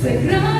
Sagrado.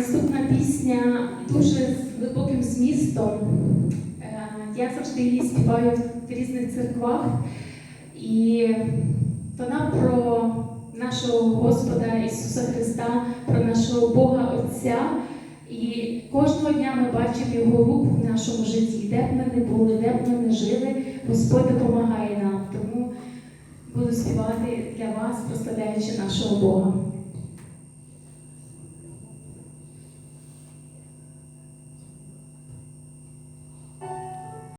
Наступна пісня дуже з глибоким змістом. Е, я завжди її співаю в різних церквах, і вона про нашого Господа Ісуса Христа, про нашого Бога Отця. І кожного дня ми бачимо Його руку в нашому житті, де б ми не були, де б ми не жили, Господь допомагає нам. Тому буду співати для вас, прославляючи нашого Бога.